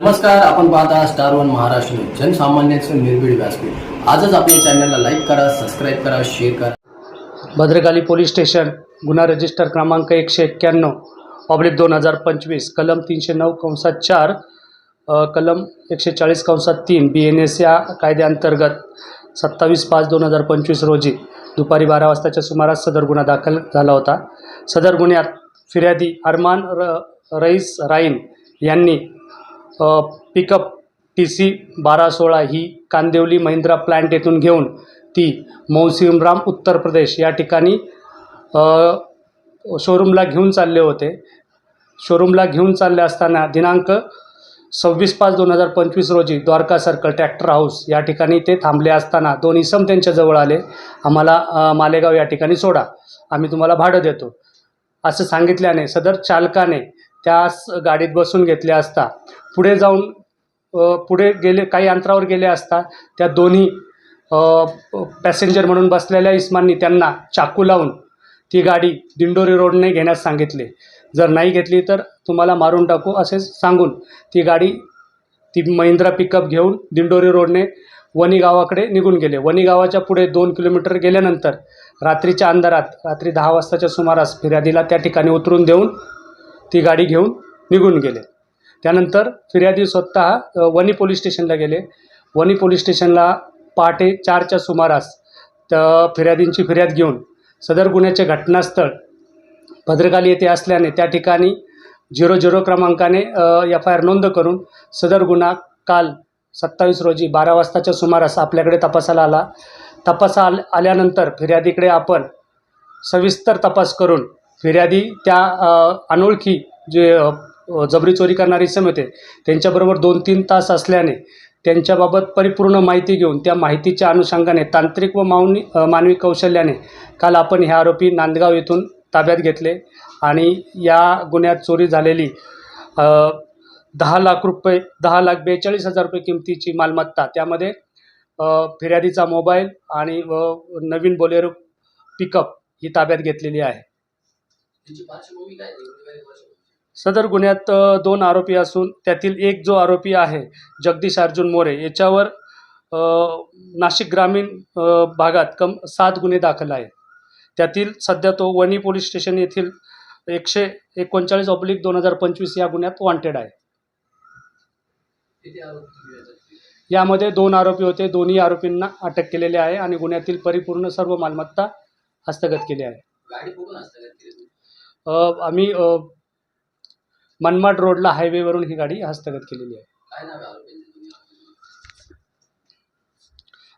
नमस्कार आपण पाहता स्टार वन महाराष्ट्र न्यूज. जनसामान्यांचं निर्भीड व्यासपीठ. आजच आपल्या चॅनलला लाईक करा सबस्क्राईब करा शेअर करा. भद्रकाली पोलीस स्टेशन गुन्हा रजिस्टर क्रमांक एकशे एक्क्याण्णव ऑब्लिक दोन हजार पंचवीस कलम तीनशे नऊ कंसात चार कलम एकशे चाळीस कंसात तीन बी एन एस या कायद्याअंतर्गत सत्तावीस पाच दोन हजार पंचवीस रोजी दुपारी बारा वाजताच्या सुमारास सदर गुन्हा दाखल झाला होता. सदर गुन्ह्यात फिर्यादी अरमान र रईस राईन यांनी पिकअप टी सी बारा सोळा ही कांदिवली महिंद्रा प्लॅन्ट येथून घेऊन ती मौसिमराम उत्तर प्रदेश या ठिकाणी शोरूमला घेऊन चालले होते. शोरूमला घेऊन चालले असताना दिनांक सव्वीस पाच दोन हजार पंचवीस रोजी द्वारका सर्कल ट्रॅक्टर हाऊस या ठिकाणी ते थांबले असताना दोन इसम त्यांच्याजवळ आले. आम्हाला मालेगाव या ठिकाणी सोडा. आम्ही तुम्हाला भाडं देतो. असं सांगितल्याने सदर चालकाने त्या गाडीत बसून घेतले असता पुढे जाऊन पुढे गेले काही अंतरावर गेले असता त्या दोन्ही पॅसेंजर म्हणून बसलेल्या इस्मांनी त्यांना चाकू लावून ती गाडी दिंडोरी रोडने घेण्यास सांगितले. जर नाही घेतली तर तुम्हाला मारून टाकू असे सांगून ती गाडी ती महिंद्रा पिकअप घेऊन दिंडोरी रोडने वणी गावाकडे निघून गेले. वणी गावाच्या पुढे दोन किलोमीटर गेल्यानंतर रात्रीच्या अंधारात रात्री दहा वाजताच्या सुमारास फिर्यादीला त्या ठिकाणी उतरून देऊन ती गाडी घेऊन निघून गेले. त्यानंतर फिर्यादी स्वतः वनी वणी पोलीस स्टेशनला गेले. वणी पोलीस स्टेशनला पहाटे चारच्या सुमारास तर फिर्यादींची फिर्याद घेऊन सदर गुन्ह्याचे घटनास्थळ भद्रकाली येथे असल्याने त्या ठिकाणी झिरो झिरो क्रमांकाने एफ आय आर नोंद करून सदर गुन्हा काल सत्तावीस रोजी बारा वाजताच्या सुमारास आपल्याकडे तपासाला आला. तपासा आल आल्यानंतर फिर्यादीकडे आपण सविस्तर तपास करून फिर्यादी त्या अनोळखी जे जबरी चोरी करणारे इसम होते त्यांच्याबरोबर दोन तीन तास असल्याने त्यांच्याबाबत परिपूर्ण माहिती घेऊन त्या माहितीच्या अनुषंगाने तांत्रिक व मावनी मानवी कौशल्याने काल आपण हे आरोपी नांदगाव येथून ताब्यात घेतले आणि या गुन्ह्यात चोरी झालेली दहा लाख रुपये दहा लाख बेचाळीस हजार रुपये किमतीची मालमत्ता त्यामध्ये फिर्यादीचा मोबाईल आणि व नवीन बोलेरो पिकअप ही ताब्यात घेतलेली आहे. सदर गुन्ह्यात दोन आरोपी असून त्यातील एक जो आरोपी आहे जगदीश अर्जुन मोरे याच्यावर नाशिक ग्रामीण भागात कम सात गुन्हे दाखल आहे त्यातील सध्या तो वणी पोलीस स्टेशन येथील एकशे एकोणचाळीस ऑब्लिक दोन हजार पंचवीस या गुन्ह्यात वॉन्टेड आहे. यामध्ये दोन आरोपी होते दोन्ही आरोपींना अटक केलेली आहे आणि गुन्ह्यातील परिपूर्ण सर्व मालमत्ता हस्तगत केली आहे. आम्ही मनमाड रोडला हायवेवरून ही गाडी हस्तगत केलेली आहे.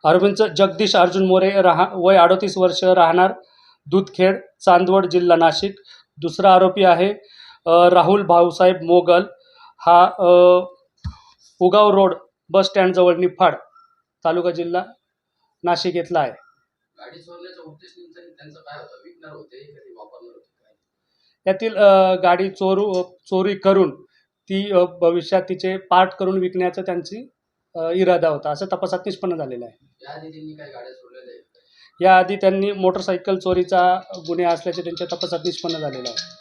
अरविंदचं जगदीश अर्जुन मोरे राहा वय अडोतीस वर्ष राहणार दूधखेड चांदवड जिल्हा नाशिक. दुसरा आरोपी आहे राहुल भाऊसाहेब मोगल. हा उगाव रोड बस स्टँडजवळ निफाड तालुका जिल्हा नाशिक येथला आहे. यातील गाडी चोरू चोरी करून ती भविष्यात तिचे पार्ट करून विकण्याचा त्यांची इरादा होता. असं तपासात निष्पन्न झालेलं आहे. याआधी त्यांनी मोटरसायकल चोरीचा गुन्हे असल्याचे त्यांच्या तपासात निष्पन्न झालेला आहे.